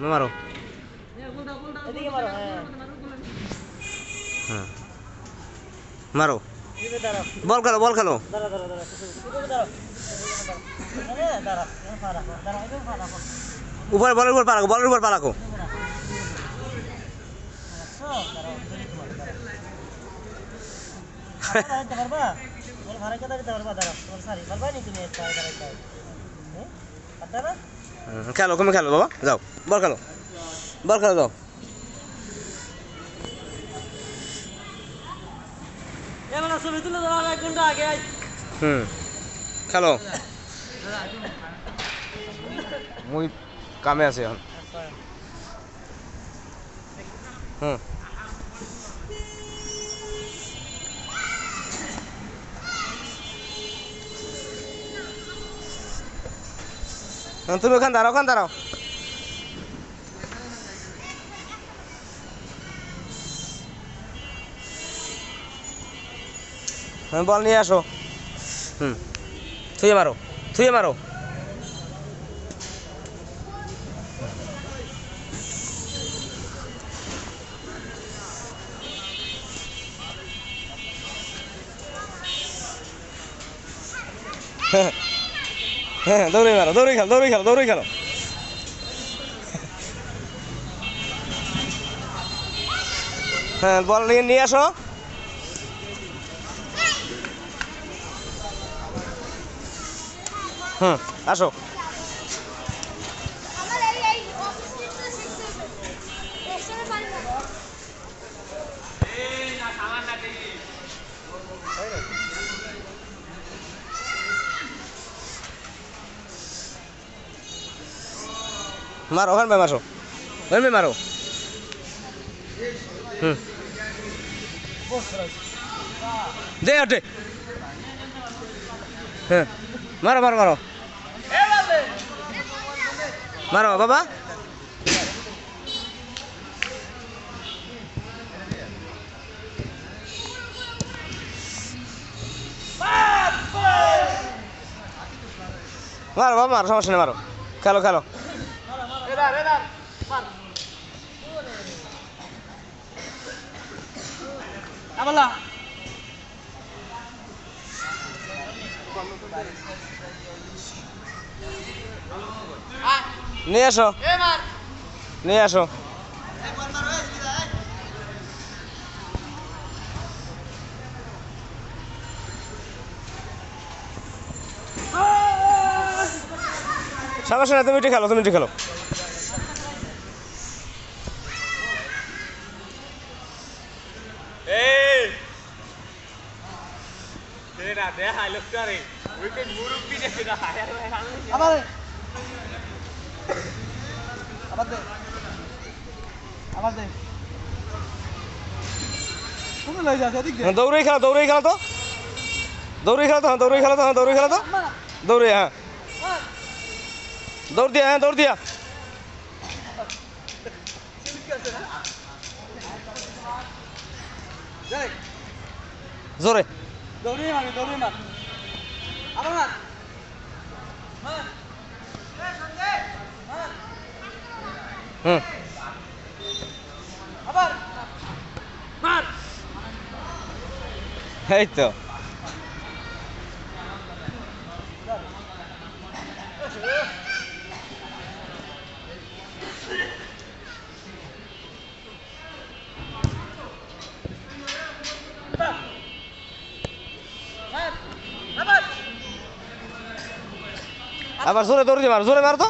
মারো। হ্যাঁ। হ্যাঁ। মারো। বল খেলো বল খেলো। উপরে বলের উপর পালাকো বলের উপর পালাকো। পারবা? খেলো তুমি খেলো বাবা। যাও বল খেলো বল খেলো যাও। এবার ছবি তুলে দাও, আর এক ঘণ্টা আগে আই। হুম খেলো। মুই কামে আছি এখন। হুম। তুমি ওখান দাঁড়াও ওখান দাঁড়াও। বল নিয়ে আসো। হুম থুয়ে মারো থুয়ে মারো। হ্যাঁ হ্যাঁ দৌড়ে মারো দৌড়ে খেলো দৌড়ে খেলো দৌড়ে খেলো। হ্যাঁ বল নিয়ে আসো। হুম, আসো। আমার এই মারো, ওখানে মারো। ওখানে মারো। হুম। দে ওঠে হ্যাঁ। মারো মারো মারো। মারো, বাবা। মারো বাবা, মারো, সমস্যা নেই, মারো। খেলো খেলো। নিয়ে আসো নিয়ে আসো সমস্যা নেই তুমি খেলো তুমি খেলো। আবার আবার দে আবার দে কোনে লই যাচ্ছে এদিক দে হ্যাঁ, দৌড়েই খেলো দৌড়েই খেলো তো দৌড়েই খেলো তো হ্যাঁ দৌড়েই খেলো তো হ্যাঁ দৌড়েই খেলো তো দৌড়ে হ্যাঁ দৌড় দিয়া হ্যাঁ দৌড় দিয়া জোরে দৌড়ে মার দৌড়ে মার। আবার মার। হুম আবার মার। এই তো। মার আবার আবার জোরে দৌড় দিয়ে মারো জোরে মারো তো